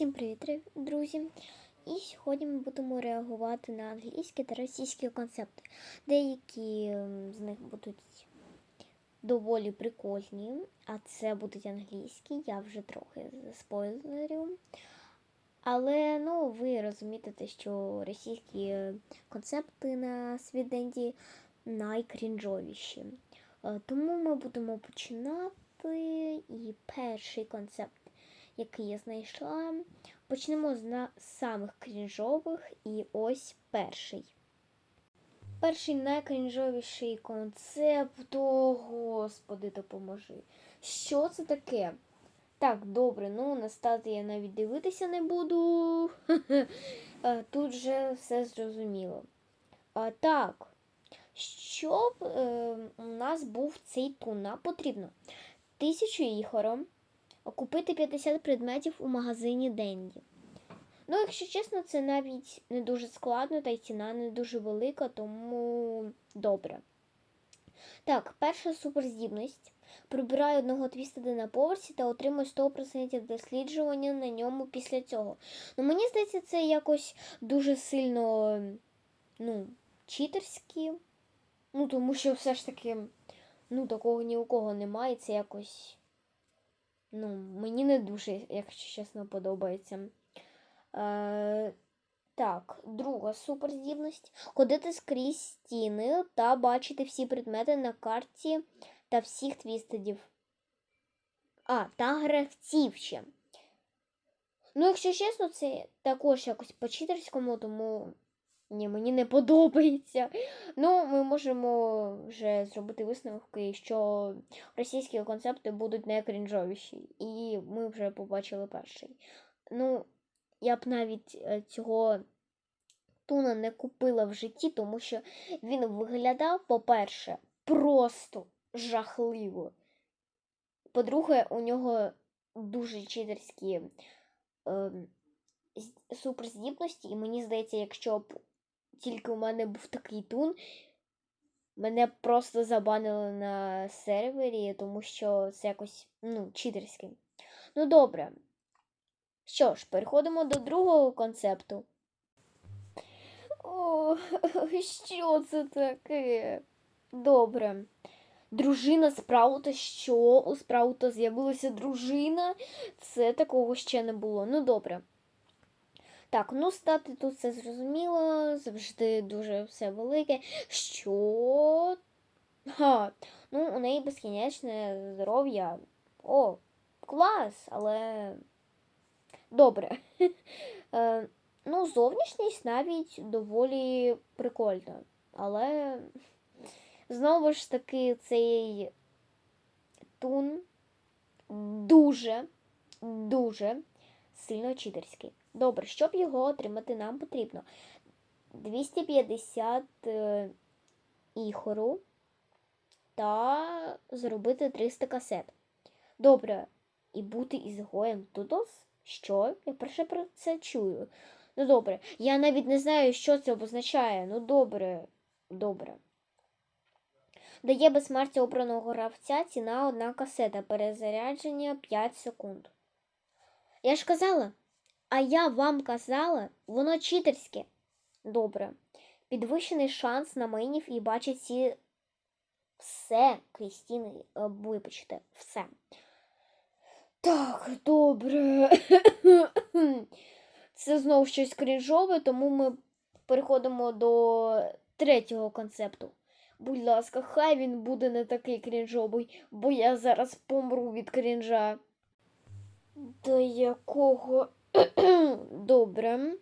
Всім привіт, друзі! І сьогодні ми будемо реагувати на англійські та російські концепти. Деякі з них будуть доволі прикольні, а це будуть англійські, я вже трохи спойлерю. Але ну, ви розумієте, те, що російські концепти на свіденді найкрінжовіші. Е, Тому ми будемо починати. І перший концепт який я знайшла. Почнемо з самих крінжових, і ось перший. Перший найкрінжовіший концепт, о, господи, допоможи. Що це таке? Так, добре, ну на стати я навіть дивитися не буду. Е, Тут же все зрозуміло. А, так, щоб е, у нас був цей тун, потрібно тисячу іхором, купити 50 предметів у магазині Денді. Ну, якщо чесно, це навіть не дуже складно, та й ціна не дуже велика, тому добре. Так, перша суперздібність. Прибираю одного твістеда на поверсі та отримую 100% досліджування на ньому після цього. Ну, мені здається, це якось дуже сильно ну, читерськи. Ну, тому що все ж таки, ну, такого ні у кого немає, це якось. Ну, мені не дуже, якщо чесно, подобається. Е, так, друга суперздібність. Ходити скрізь стіни та бачити всі предмети на карті та всіх твістедів. А, та гравців ще. Ну, якщо чесно, це також якось по-читерському, тому ні, мені не подобається. Ну, ми можемо вже зробити висновки, що російські концепти будуть найкрінжовіші. І ми вже побачили перший. Ну, я б навіть е, цього туна не купила в житті, тому що він виглядав, по-перше, просто жахливо. По-друге, у нього дуже читерські е, суперздібності, і мені здається, якщо б тільки у мене був такий тун, мене просто забанили на сервері, тому що це якось ну, читерське. Ну, добре. Що ж, переходимо до другого концепту. О, що це таке? Добре. Дружина Спраута. Що? У Спраута з'явилася дружина? Це такого ще не було. Ну, добре. Так, ну стати тут все зрозуміло, завжди дуже все велике. Що? Ха, ну, у неї безкінечне здоров'я. О, клас, але добре. Е, ну, зовнішність навіть доволі прикольна. Але знову ж таки цей тун дуже, дуже сильно читерський. Добре, щоб його отримати, нам потрібно 250 е, іхору та зробити 300 касет. Добре, і бути ізгоєм Тудос? Що? Я перше про це чую. Ну добре, я навіть не знаю, що це обозначає. Ну добре, добре. Дає безсмертя обраного гравця ціна одна касета. Перезарядження 5 секунд. Я ж казала, а я вам казала, воно читерське. Добре. Підвищений шанс на мейнів і бачить всі все, Крістіни, е, вибачте, все. Так, добре. Це знову щось крінжове, тому ми переходимо до третього концепту. Будь ласка, хай він буде не такий крінжовий, бо я зараз помру від крінжа. До якого добре.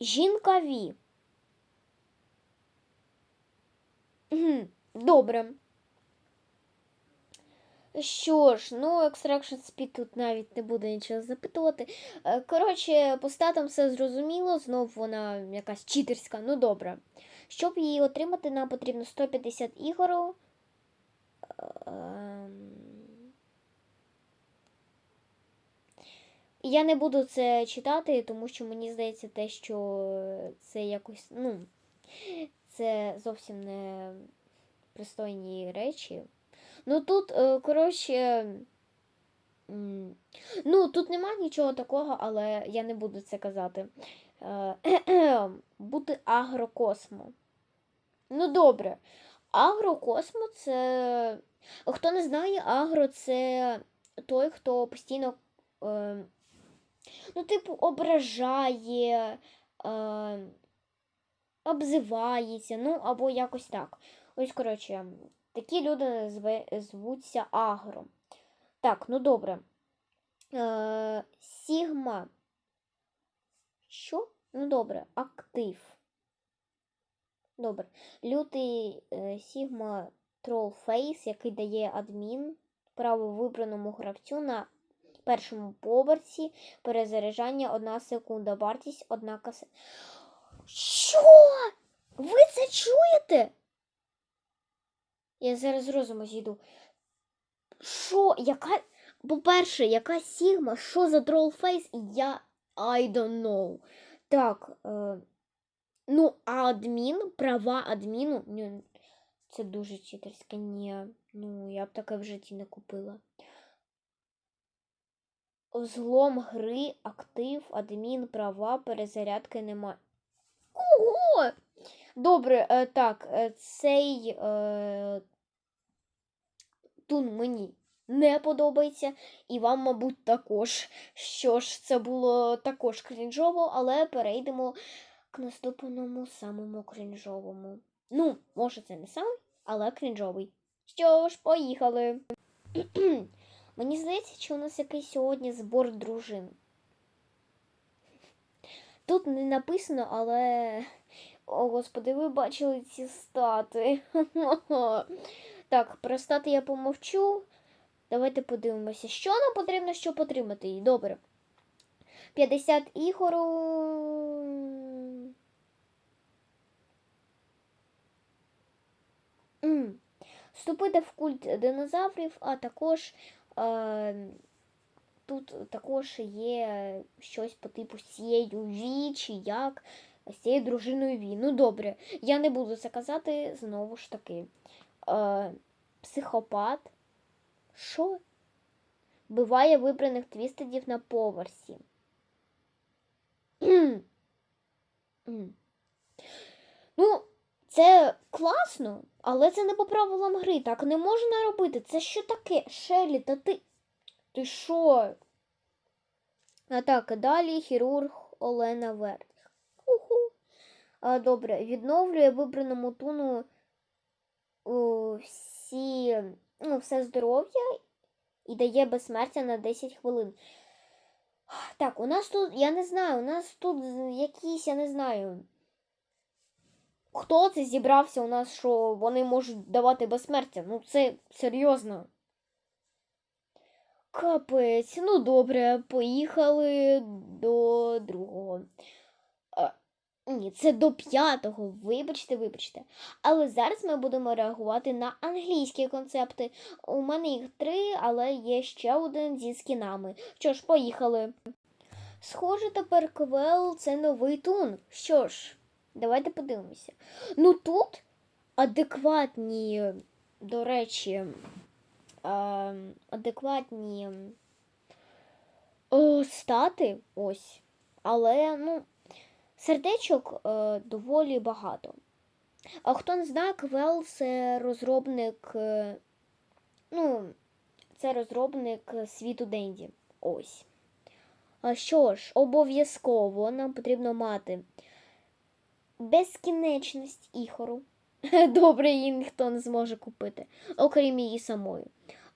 Жінка Ві. Добре. Що ж, ну, Extraction Speed тут навіть не буде нічого запитувати. Е, Коротше, по статам все зрозуміло, знов вона якась читерська, ну добре. Щоб її отримати, нам потрібно 150 ігор. Я не буду це читати, тому що мені здається те, що це якось, ну, це зовсім не пристойні речі. Ну тут, е, коротше, Ну, тут нема нічого такого, але я не буду це казати. Е, Бути агрокосмо. Ну, добре. Агрокосмо це. Хто не знає, агро це той, хто постійно, е, ну, типу, ображає, е, обзивається, ну, або якось так. Ось, коротше, такі люди звуться агро. Так, ну добре. Е, Сігма. Що? Ну добре, актив. Добре. Лютий е, Сігма Trollface, який дає адмін право вибраному гравцю на першому поверсі перезаряджання 1 секунда, вартість 1 касе. Що? Ви це чуєте? Я зараз розуму зійду. Що? Яка. По-перше, яка Сігма? Що за тролфейс? Я I don't know. Так. Е... Ну, а адмін, права адміну. Це дуже читерське. Ні. Ну, я б таке в житті не купила. Злом гри, актив, адмін, права, перезарядки немає. Ого! Добре, е, так, е, цей е, тун мені не подобається, і вам, мабуть, також. Що ж, це було також крінжово, але перейдемо к наступному самому крінжовому. Ну, може, це не самий, але крінжовий. Що ж, поїхали. Мені здається, що у нас якийсь сьогодні збор дружин. Тут не написано, але. О, господи, ви бачили ці стати. Так, про стати я помовчу. Давайте подивимося, що нам потрібно, щоб отримати її. Добре. 50 ігору. М. Вступити в культ динозаврів, а також тут також є щось по типу з цією Ві, чи як, з цією дружиною Ві. Ну, добре, я не буду це казати знову ж таки. Е, психопат. Що? Буває вибраних твістедів на поверсі. ну, це класно, але це не по правилам гри. Так не можна робити. Це що таке? Шелі, та ти. Ти що? А так, далі хірург Олена Верх. Уху. А, Добре, відновлює вибраному туну о, всі, ну, все здоров'я і дає безсмертя на 10 хвилин. Так, у нас тут, я не знаю, у нас тут якісь, я не знаю. Хто це зібрався у нас, що вони можуть давати безсмертя? Ну, це серйозно. Капець, ну добре, поїхали до другого. А, ні, це до п'ятого. Вибачте, вибачте. Але зараз ми будемо реагувати на англійські концепти. У мене їх три, але є ще один зі скінами. Що ж, поїхали. Схоже, тепер Квел це новий тун. Що ж, давайте подивимося. Ну тут адекватні, до речі, адекватні о, стати ось. Але, ну, сердечок е, доволі багато. А хто не знає, Квел це розробник, е, ну, це розробник світу Денді. Ось. А що ж, обов'язково нам потрібно мати безкінечність ігору. Добре, її ніхто не зможе купити, окрім її самої.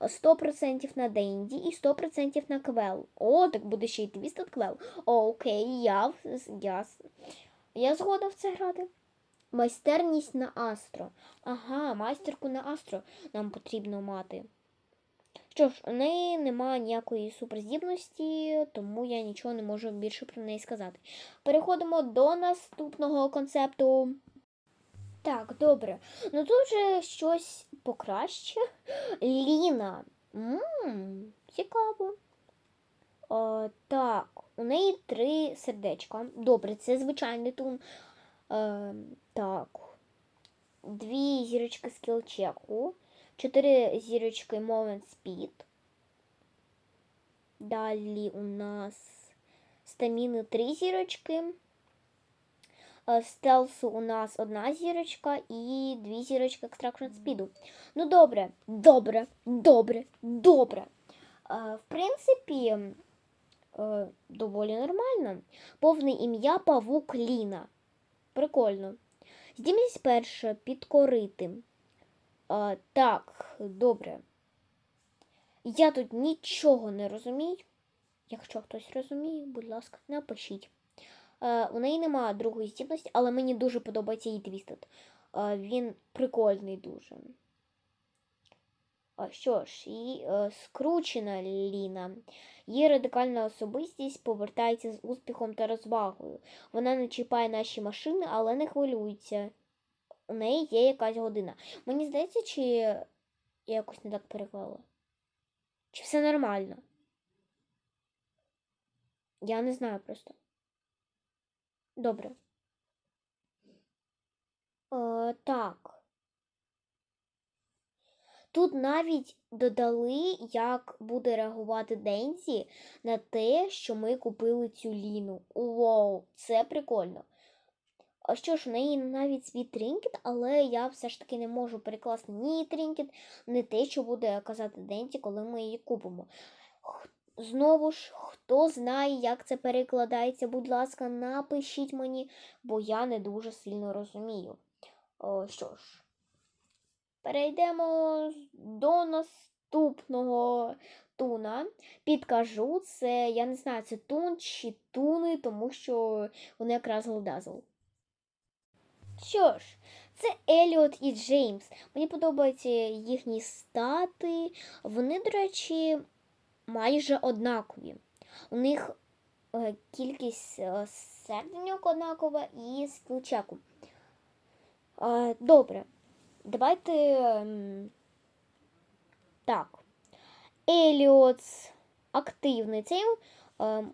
100% на Денді і 100% на Квел. О, так буде ще й Твістед Квел. О, Окей, я, я, я згода в це грати. Майстерність на Астро. Ага, майстерку на Астро нам потрібно мати. Що ж, у неї немає ніякої суперздібності, тому я нічого не можу більше про неї сказати. Переходимо до наступного концепту. Так, добре. Ну тут же щось покраще. Ліна. Ммм, цікаво. О, так, у неї три сердечка. Добре, це звичайний тун. Е, Так. Дві зірочки скілчеку. кілчеку. 4 зірочки Moment Speed. Далі у нас стаміни 3 зірочки. Е, Стелсу у нас одна зірочка і дві зірочки Extraction Speed. Ну, добре, добре, добре, добре. Е, в принципі, е, доволі нормально. Повне ім'я павук Ліна. Прикольно. Здібність перша підкорити. А, так, добре. Я тут нічого не розумію. Якщо хтось розуміє, будь ласка, напишіть. Е, у неї немає другої здібності, але мені дуже подобається її твістед. Він прикольний дуже. А що ж, і е, скручена Ліна. Її радикальна особистість повертається з успіхом та розвагою. Вона не чіпає наші машини, але не хвилюється. У неї є якась година. Мені здається, чи я якось не так переклала? Чи все нормально? Я не знаю просто. Добре. Е, так. Тут навіть додали, як буде реагувати Дензі на те, що ми купили цю ліну. Вау, це прикольно. А що ж, у неї навіть свій тринкет, але я все ж таки не можу перекласти ні тринкет, ні те, що буде казати Дензі, коли ми її купимо. Знову ж, хто знає, як це перекладається, будь ласка, напишіть мені, бо я не дуже сильно розумію. О, що ж, перейдемо до наступного туна. Підкажу, це, я не знаю, це тун чи туни, тому що вони якраз голдазл. Що ж, це Еліот і Джеймс. Мені подобаються їхні стати. Вони, до речі, майже однакові. У них е, кількість е, серденьок однакова і скілчеку. Е, добре. Давайте. ем, Так. Еліот активний. Цей, е,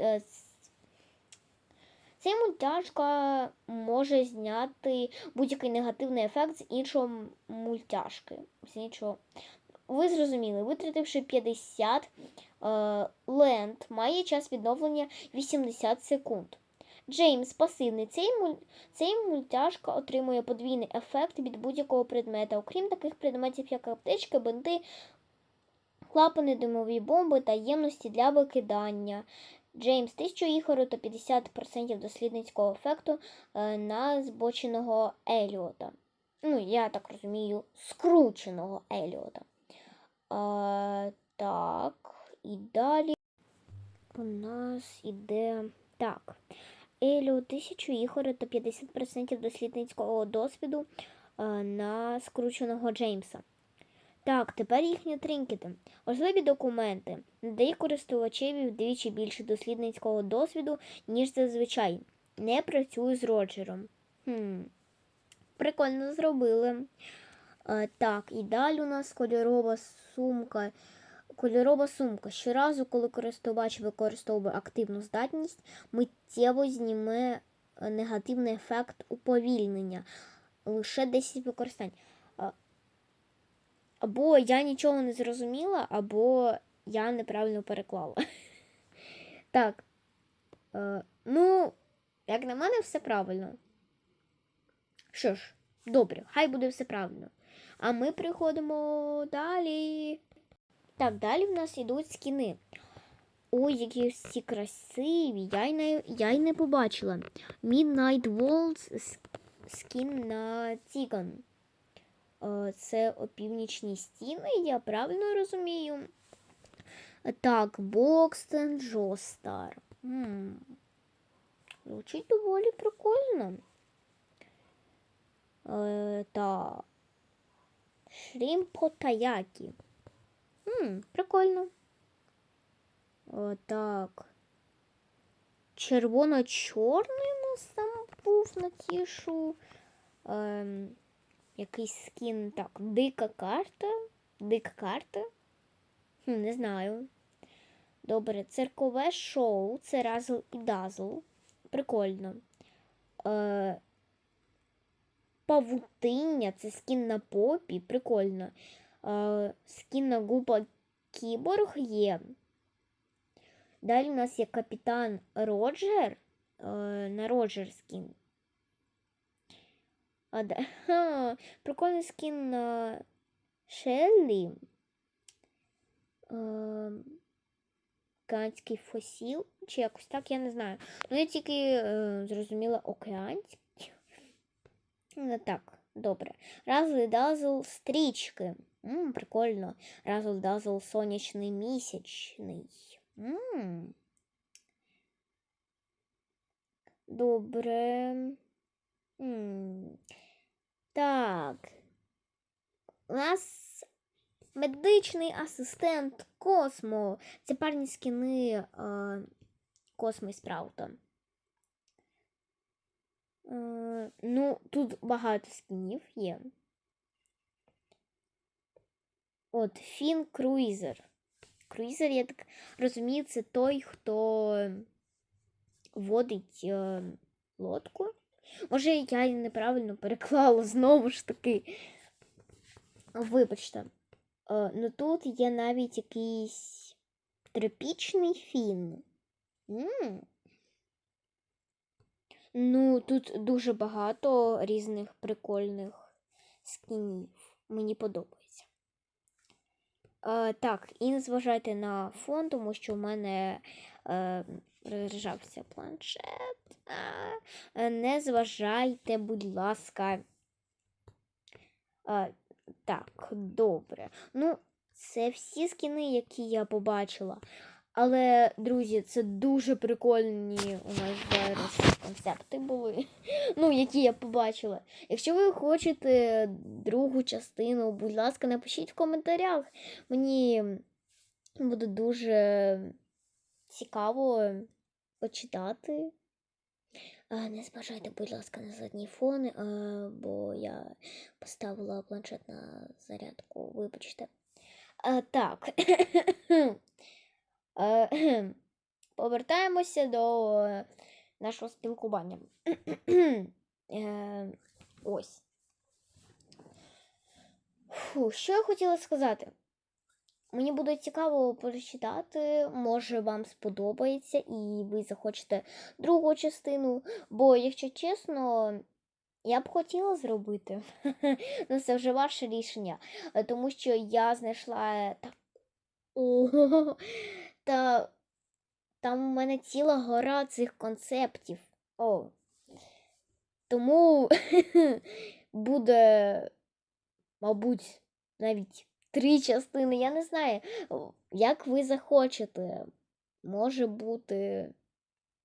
е, с- цей мультяшка може зняти будь-який негативний ефект з іншого мультяшки. З іншого. Ви зрозуміли, витративши 50, е, Ленд має час відновлення 80 секунд. Джеймс пасивний. Цей, муль... Цей мультяшка отримує подвійний ефект від будь-якого предмета, окрім таких предметів, як аптечки, бинти, клапани, димові бомби та ємності для викидання. Джеймс 1000 ігору та 50% дослідницького ефекту е, на збоченого Еліота. Ну, я так розумію, скрученого Еліота. А, так, і далі у нас іде так. Елю 1000 ігор та 50% дослідницького досвіду е, на скрученого Джеймса. Так, тепер їхні тринкети. Важливі документи. Надає користувачеві вдвічі більше дослідницького досвіду, ніж зазвичай. Не працюю з Роджером. Хм. Прикольно зробили. Е, так, і далі у нас кольорова сумка. Кольорова сумка. Щоразу, коли користувач використовує активну здатність, миттєво зніме е, негативний ефект уповільнення. Лише 10 використань. Або я нічого не зрозуміла, або я неправильно переклала. Так. Е, Ну, як на мене, все правильно. Що ж, добре, хай буде все правильно. А ми приходимо далі. Так, далі в нас йдуть скіни. Ой, які всі красиві. Я й не, я й не побачила. Midnight Waltz скін на Тіган. Е, Це опівнічні стіни, я правильно розумію. Так, Бокстен Джостар. Звучить доволі прикольно. Е, так. Шрімпо Таякі. М, прикольно. О, так. Червоно-чорний у нас там був на тішу. Ем, якийсь скін. Так, дика карта. Дика карта. Хм, не знаю. Добре, циркове шоу. Це Разл і Дазл. Прикольно. Е, павутиння. Це скін на попі. Прикольно. Е, скін на губа кіборг є. Далі у нас є капітан Роджер. Е, на Роджер скін. А, да. Ха, прикольний скін на Шеллі. Е, Океанський фосіл. Чи якось так, я не знаю. Ну, я тільки е, зрозуміла океанський. Ну, так, добре. Разл дазл стрічки. М, прикольно. Разл дазл сонячний місячний. М. Добре. Так. У нас медичний асистент Космо. Це парні скіни е, Космо і Спраута. Е, ну, тут багато скінів є. От, Фін Круїзер. Круїзер, я так розумію, це той, хто водить е, лодку. Може, я її неправильно переклала знову ж таки. Вибачте. Е, ну тут є навіть якийсь тропічний фін. м Ну, тут дуже багато різних прикольних скінів. Мені подобається. Е, так, і не зважайте на фон, тому що в мене е, розряджався планшет. Е, не зважайте, будь ласка. Е, так, добре. Ну, це всі скіни, які я побачила. Але, друзі, це дуже прикольні у нас зараз концепти були, ну, які я побачила. Якщо ви хочете другу частину, будь ласка, напишіть в коментарях. Мені буде дуже цікаво почитати. Не зважайте, будь ласка, на задній фон, бо я поставила планшет на зарядку, вибачте. Так. Повертаємося до нашого спілкування. Е, Ось. Фу, що я хотіла сказати? Мені буде цікаво прочитати, може вам сподобається і ви захочете другу частину. Бо, якщо чесно, я б хотіла зробити. Ну, це вже ваше рішення. Е, Тому що я знайшла так. Ого, та там у мене ціла гора цих концептів. О. Тому буде, мабуть, навіть три частини. Я не знаю, як ви захочете. Може бути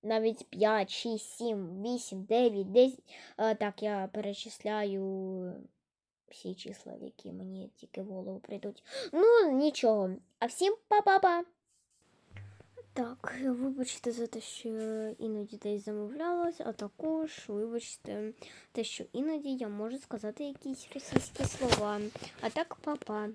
навіть 5, 6, 7, 8, 9, 10. А, так, я перечисляю всі числа, які мені тільки в голову прийдуть. Ну, нічого. А всім па-па-па! Так, вибачте за те, що іноді десь замовлялось, а також вибачте те, що іноді я можу сказати якісь російські слова. А так, па-па.